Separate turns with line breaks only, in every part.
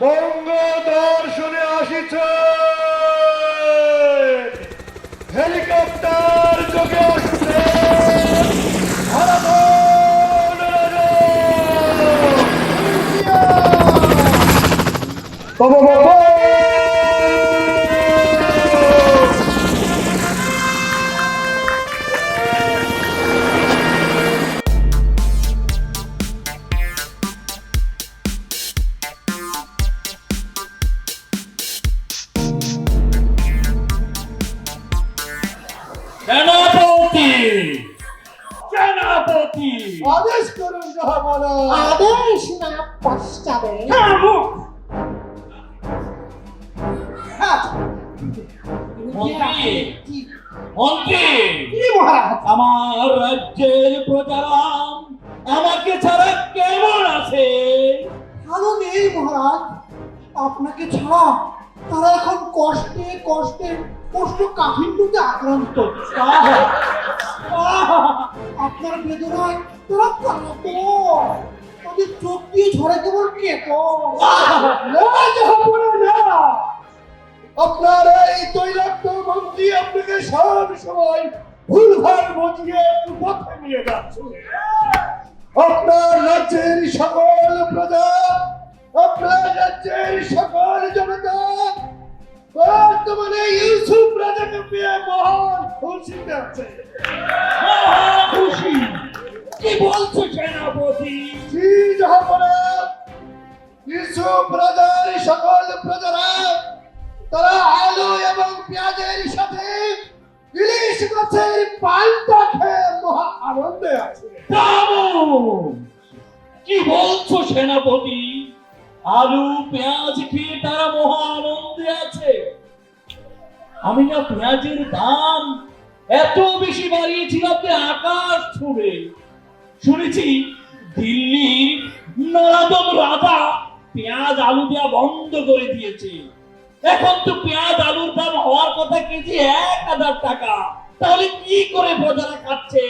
বঙ্গ দর্শনে আসিছে। হেলিকপ্টার যোগে আসছে। বাবা বাবা করুন জাহাপানা
আদেশ না পশ্চাদে হ্যাঁ। মহারাজ?
আমার রাজ্যের প্রজারা আমাকে ছাড়া কেমন আছে?
ভালো নেই মহারাজ। আপনাকে ছাড়া তারা এখন কষ্টে কষ্টে কষ্ট কাঠিন্যতে আক্রান্ত! আপনার বেদনায় তারা কাঁপত তাদের চোখ দিয়ে ঝরে কেবল কেত
আপনার এই তৈলাক্ত মন্ত্রী আপনাকে সব সময় ভুলভাল বুঝিয়ে পথে নিয়ে যাচ্ছে। আপনার রাজ্যের সকল প্রজা আপনার রাজ্যের সকল জনতা বর্তমানে ইউসুফ রাজাকে পেয়ে মহান খুশিতে আছে।
মহা খুশি। কি বলছো সেনাপতি?
জি জাহাপনা ইউসুফ রাজার সকল প্রজারা তারা আলু এবং পেঁয়াজের সাথে ইলিশ মাছের পাল্টা খেয়ে মহা আনন্দে আছে।
কি বলছো সেনাপতি? আলু পেঁয়াজ খেয়ে তারা মহা আনন্দে আছে। আমি না পেঁয়াজের দাম এত বেশি বাড়িয়েছিলাম যে আকাশ ছুঁড়ে শুনেছি দিল্লির নরাদম রাজা পেঁয়াজ আলু দেওয়া বন্ধ করে দিয়েছে। এখন তো পেঁয়াজ আলুর দাম হওয়ার কথা কেজি এক হাজার টাকা। তাহলে কি করে প্রজারা খাচ্ছে?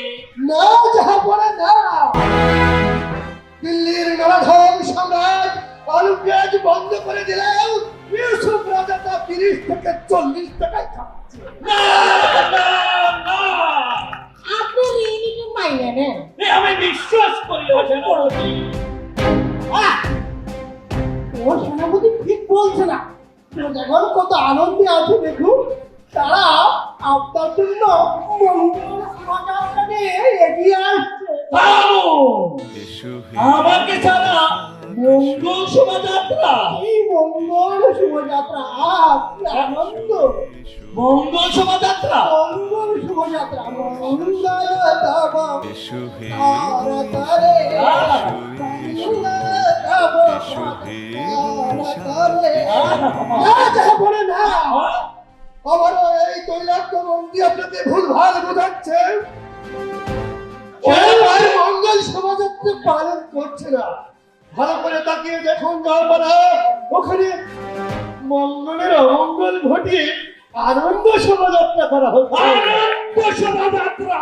না জাহাপনা না। দিল্লির নরাধম সম্রাট আলু পেঁয়াজ বন্ধ করে দিলেও ইউসুফ রাজা তা তিরিশ থেকে চল্লিশ টাকায় খাচ্ছে।
না, না, না।
আপনি ঋণীকে মাইনে নেন
আমি বিশ্বাস করি সেনাপতি।
ও সেনাপতি ঠিক বলছে না। প্রজাগণ কত আনন্দে আছে দেখুন তারা আপনার জন্য!
আমাকে ছাড়া মঙ্গল শোভাযাত্রা?
এই মঙ্গল শুভযাত্রা আহ আনন্দ।
মঙ্গল শোভাযাত্রা?
মঙ্গল শুভযাত্রা মঙ্গল।
আমারও এই তৈলাক্ত মন্ত্রী আপনাকে ভুল ভালো বোঝাচ্ছে মঙ্গল শোভাযাত্রা পালন করছে না। ভালো করে তাকিয়ে দেখুন যাওয়ারা ওখানে মঙ্গলের অমঙ্গল ঘটিয়ে আনন্দ শোভাযাত্রা করা হচ্ছে।
আনন্দ শোভাযাত্রা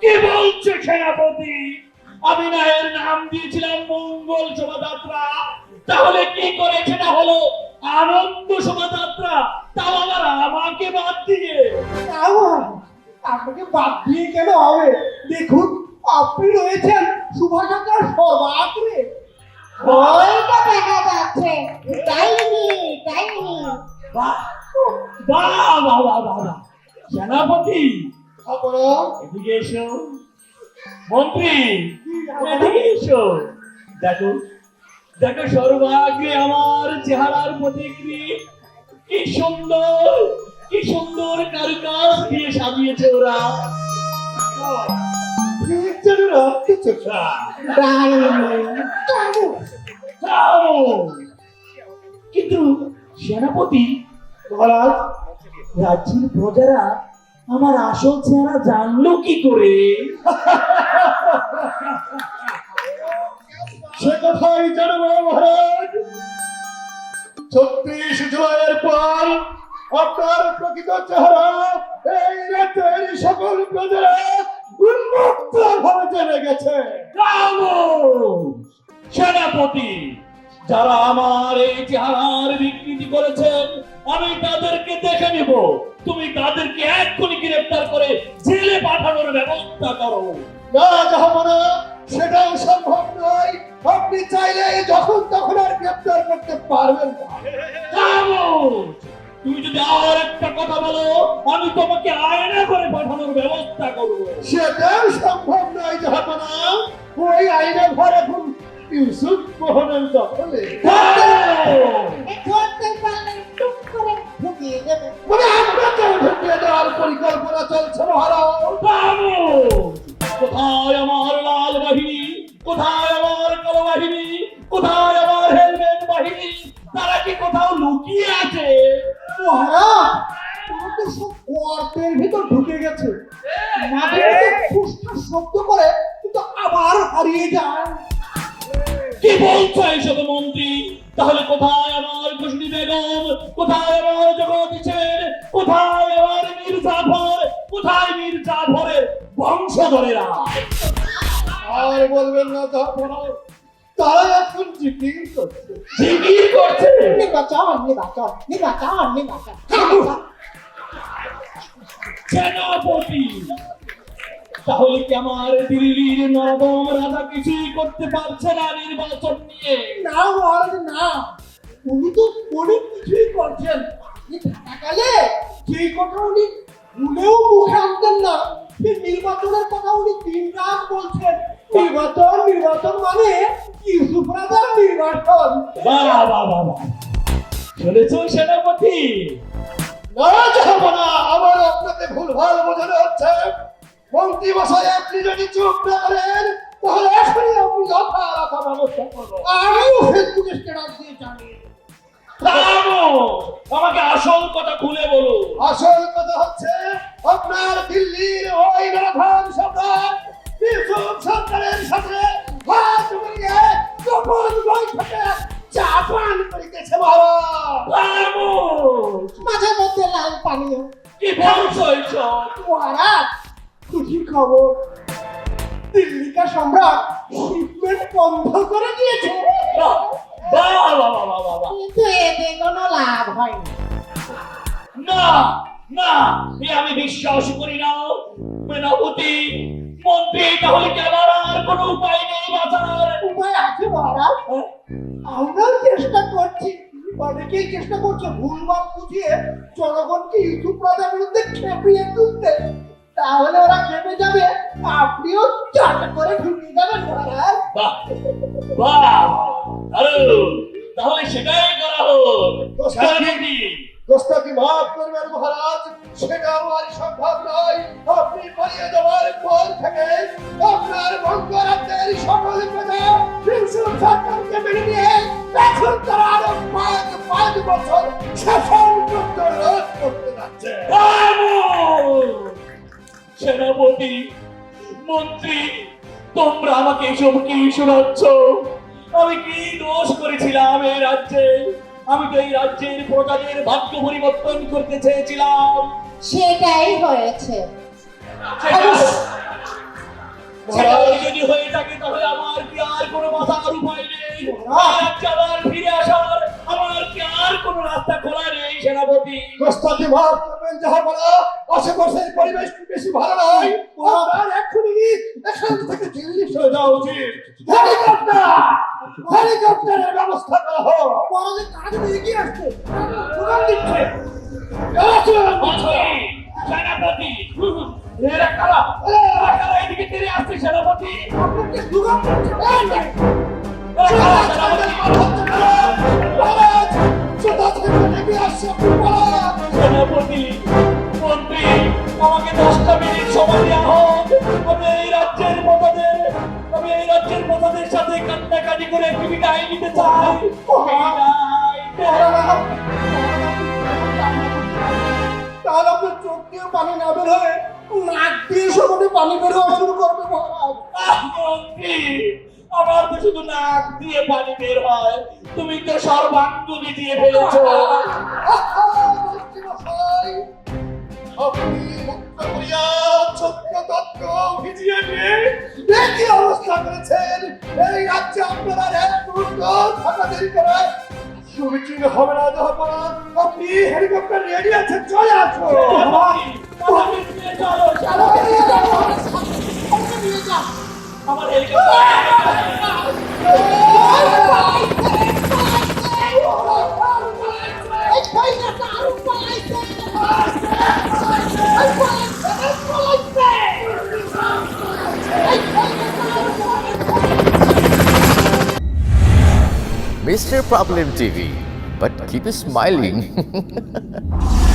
কি বলছে সেনাপতি। আমি না এর নাম দিয়েছিলাম মঙ্গল শোভাযাত্রা। তাহলে কি করে সেটা হলো? আনন্দ শোভাযাত্রা। তাও আবার আমাকে বাদ দিয়ে।
আপনাকে বাদ দিয়ে কেন হবে? দেখুন আপনি রয়েছেন শুভযাত্রার সর্বাগ্রে।
ওইটা দেখা যাচ্ছে। ডাইনি ডাইনি
বাহ বাহ বাহ বাহ। সেনাপতি
আপনারা
এদিকে এসো মন্ত্রী এদিকে এসো দেখো দেখো সর্বাগ্রে আমার চেহারার প্রতিকৃতি। কি সুন্দর কি সুন্দর কারুকাজ দিয়ে সাজিয়েছে ওরা। কিন্তু সেনাপতি
মহারাজ
রাজ্যের প্রজারা আমার আসল চেহারা জানলো কি করে?
সে কথাই জানব মহারাজ। ছত্রিশ জুলাইয়ের পর আপনার প্রকৃত চেহারা এই রাজ্যের সকল প্রজারা উন্মুক্ত ভাবে চলে গেছে!
সেনাপতি যারা আমার এই চেহারার বিকৃতি করেছেন আমি তাদেরকে দেখে নিব। তাদেরকে এক্ষুনি গ্রেফতার করে জেলে পাঠানোর ব্যবস্থা করো।
না জাহাপনা সেটাও সম্ভব নয়। আপনি চাইলে যখন তখন আর গ্রেপ্তার করতে পারবেন না।
তুমি যদি আর একটা কথা বলো আমি তোমাকে আয়না করে পাঠানোর ব্যবস্থা করব।
সেটাও সম্ভব নয় জাহাপনা ওই আইনে ঘর এখন ইউসুফ মোহনের দখলে।
খামোশ!
ধরতে
শব্দ করে কিন্তু আবার হারিয়ে যায়।
কি বলছো এইসব মন্ত্রী? তাহলে কোথায় আমার খুশনি বেগম? কোথায় আমার সেন কোথায় আমার মীর জাফর কোথায় মীর জাফরের বংশধরেরা?
আর বলবেন না জাহাপনা তারা এখন জিকির করছে।
জিকির করছে?
নির্বাচন নির্বাচন নির্বাচন নির্বাচন।
সেনাপতি! তাহলে কি আমার দিল্লির নবম রাজা কিছুই করতে পারছে না নির্বাচন নিয়ে?
না মহারাজ না। উনি তো অনেক কিছুই করছেন আপনি থাকাকালে যেই কথা উনি ভুলেও মুখে আনতেন না সেই নির্বাচনের কথা উনি দিন রাত বলছেন। নির্বাচন নির্বাচন মানে ইউসুফ রাজার নির্বাচন।
বাহ বাহ শুনেছ সেনাপতি?
না জাহাপনা আবার আপনাকে ভুলভাল বোঝানো হচ্ছে। মন্ত্রী মশাই আপনি যদি চুপ না করেন তাহলে এখনই আপনি যথা রাখা ব্যবস্থা করব
আমিও ফেসবুকে স্ট্যাটাস দিয়ে জানিয়ে
আমাকে আসল কথা খুলে বলো
আসল কথা হচ্ছে আপনার দিল্লির ওই নারাধান সম্রাট ইউসুফ সরকারের সাথে হাত মিলিয়ে গোপন বৈঠকে চা পান করিতেছে মহারাজ!
মাঝে মধ্যে লাল পানীয়।
কি বলছো এইসব?
মহারাজ খুশির খবর। দিল্লিকা সম্রাট শিপমেন্ট বন্ধ করে দিয়েছে।
কিন্তু এতে কোনো লাভ হয়নি
না। না এ আমি বিশ্বাস করি না। সেনাপতি মন্ত্রী তাহলে কি আমার আর কোনো উপায় নেই বাঁচার
উপায় আছে মহারাজ। আমরাও চেষ্টা করছি। অনেকেই চেষ্টা করছে ভুলভাল বুঝিয়ে জনগণকে ইউসুফ রাজার বিরুদ্ধে খেপিয়ে তুলতে। তাহলে ওরা খেপে যাবে। আপনিও চাট করে ঢুকিয়ে যাবেন মহারাজ।
বাহ বাহ দারুণ। তাহলে সেটাই করা হোক।
দোস্তাকে মাফ করবেন মহারাজ? সেটা আমার সম্ভব নয়। আপনি পালিয়ে যাওয়ার পর থেকে আপনার বঙ্গরাজ্যের সকল প্রজা সরকারকে মেনে নিয়ে এখন তারা আরও পাঁচ পাঁচ বছর শাসন করতে করতে যাচ্ছে!
সেনাপতি মন্ত্রী তোমরা আমাকে এসব কি শোনাচ্ছ? আমি কি দোষ করেছিলাম এই রাজ্যে? আমি তো এই রাজ্যের প্রজাদের ভাগ্য পরিবর্তন করতে চেয়েছিলাম।
সেটাই হয়েছে।
যদি হয়ে থাকে তাহলে আমার কি আর কোনো বাঁচার উপায় নেই? আবার ফিরে
মাফ করবেন যাহা বলা আশেপাশের পরিবেশ বেশি ভালো নয় আপনার এক্ষুনি এখান থেকে দিল্লি চলে যাওয়া উচিত। হেলিকপ্টার! হেলিকপ্টারের ব্যবস্থা করা হোক।
মহারাজের কাজ এগিয়ে আসছে দিচ্ছে
সেনাপতি! এরা কারা? এরা কারা এদিকে তেড়ে আসছে সেনাপতি?
আপনাকে দিচ্ছে
সেনাপতি? সেনাপতি আমাকে দশটা মিনিট সময় আমি এই রাজ্যের মতাদের, আমি এই রাজ্যের প্রজাদের সাথে কান্নাকাটি করে একটি বিদায় নিতে চাই।
বের হয়
তুমি তো সর্বাঙ্গ দিয়ে ফেলেছো।
অবস্থা করেছেন। এই রাজ্যে আপনারা এক মুহূর্ত থাকা দেরি করে হবে না আপনি হেলিকপ্টার রেডি চলে
আমার helicopter
Mr. Problem TV. But keep smiling.